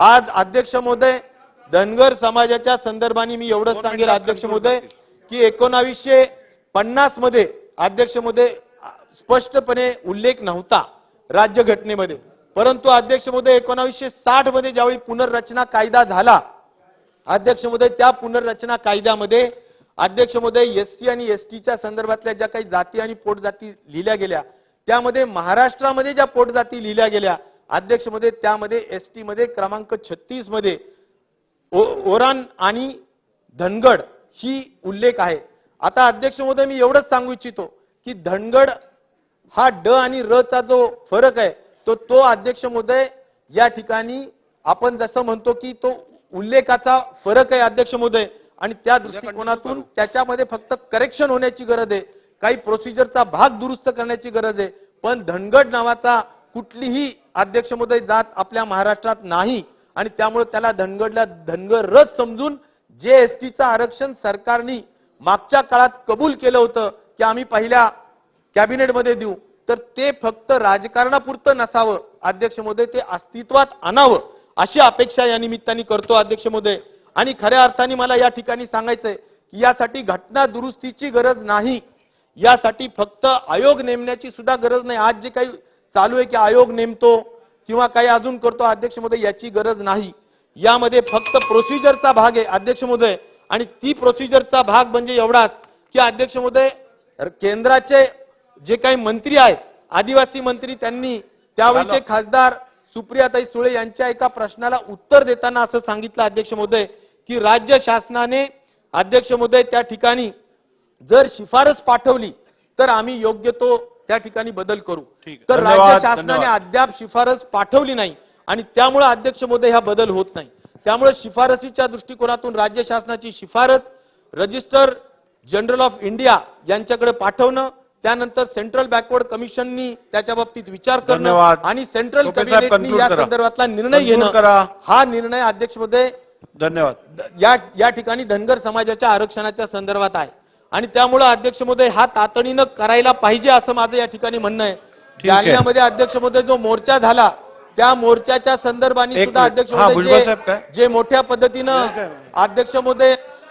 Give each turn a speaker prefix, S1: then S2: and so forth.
S1: आज अध्यक्ष महोदय धनगर समाजाच्या संदर्भाने मी एवढंच सांगेल अध्यक्ष महोदय की एकोणावीसशे पन्नासमध्ये अध्यक्ष महोदय स्पष्टपणे उल्लेख नव्हता राज्यघटनेमध्ये. परंतु अध्यक्ष महोदय एकोणावीसशे साठमध्ये ज्यावेळी पुनर्रचना कायदा झाला अध्यक्ष महोदय त्या पुनर्रचना कायद्यामध्ये अध्यक्ष महोदय एस सी आणि एस टीच्या संदर्भातल्या ज्या काही जाती आणि पोटजाती लिहिल्या गेल्या त्यामध्ये महाराष्ट्रामध्ये ज्या पोटजाती लिहिल्या गेल्या अध्यक्ष महोदय त्यामध्ये एस टी मध्ये क्रमांक छत्तीसमध्ये ओ- ओरान आणि धनगड ही उल्लेख आहे. आता अध्यक्ष महोदय मी एवढंच सांगू इच्छितो की धनगड हा ड आणि र चा जो फरक आहे तो तो अध्यक्ष महोदय या ठिकाणी आपण जसं म्हणतो की तो उल्लेखाचा फरक आहे अध्यक्ष महोदय आणि त्या दृष्टिकोनातून त्याच्यामध्ये फक्त करेक्शन होण्याची गरज आहे. काही प्रोसिजरचा भाग दुरुस्त करण्याची गरज आहे. पण धनगड नावाचा कुठलीही अध्यक्ष महोदय जात आपल्या महाराष्ट्रात नाही आणि त्यामुळे त्याला धनगडला धनगरच समजून जे एस टीचं आरक्षण सरकारने मागच्या काळात कबूल केलं होतं की आम्ही पहिल्या कॅबिनेटमध्ये देऊ तर ते फक्त राजकारणापुरतं नसावं. अध्यक्ष महोदय ते अस्तित्वात आणावं. अशी अपेक्षा या निमित्ताने करतो अध्यक्ष महोदय. आणि खऱ्या अर्थाने मला या ठिकाणी सांगायचंय की यासाठी घटना दुरुस्तीची गरज नाही. यासाठी फक्त आयोग नेमण्याची सुद्धा गरज नाही. आज जे काही चालू आहे की आयोग नेमतो किंवा काही अजून करतो अध्यक्ष महोदय याची गरज नाही. यामध्ये फक्त प्रोसिजरचा भाग आहे अध्यक्ष महोदय. आणि ती प्रोसिजरचा भाग म्हणजे एवढाच की अध्यक्ष महोदय केंद्राचे जे काही मंत्री आहेत आदिवासी मंत्री त्यांनी त्यावेळीचे खासदार सुप्रियाताई सुळे यांच्या एका प्रश्नाला उत्तर देताना असं सांगितलं अध्यक्ष महोदय की राज्य शासनाने अध्यक्ष महोदय त्या ठिकाणी जर शिफारस पाठवली तर आम्ही योग्य तो त्या ठिकाणी बदल करू. तर राज्य शासनाने. अद्याप शिफारस पाठवली नाही आणि त्यामुळे अध्यक्ष महोदय हा बदल होत नाही त्यामुळे शिफारसीच्या दृष्टिकोनातून राज्य शासनाची शिफारस रजिस्टर जनरल ऑफ इंडिया यांच्याकडे पाठवणं त्यानंतर सेंट्रल बॅकवर्ड कमिशननी त्याच्या बाबतीत विचार करणं. आणि सेंट्रल कॅबिनेटनी या. संदर्भातला निर्णय घेणं. हा निर्णय अध्यक्ष महोदय
S2: धन्यवाद
S1: या ठिकाणी धनगर समाजाच्या आरक्षणाच्या संदर्भात आहे आणि त्यामुळे अध्यक्ष महोदय हा तातडीनं करायला पाहिजे असं माझं या ठिकाणी म्हणणं आहे. जालन्यामध्ये अध्यक्ष महोदय जो मोर्चा झाला त्या मोर्चाच्या संदर्भाने सुद्धा. अध्यक्ष महोदय? जे मोठ्या पद्धतीनं अध्यक्ष महोदय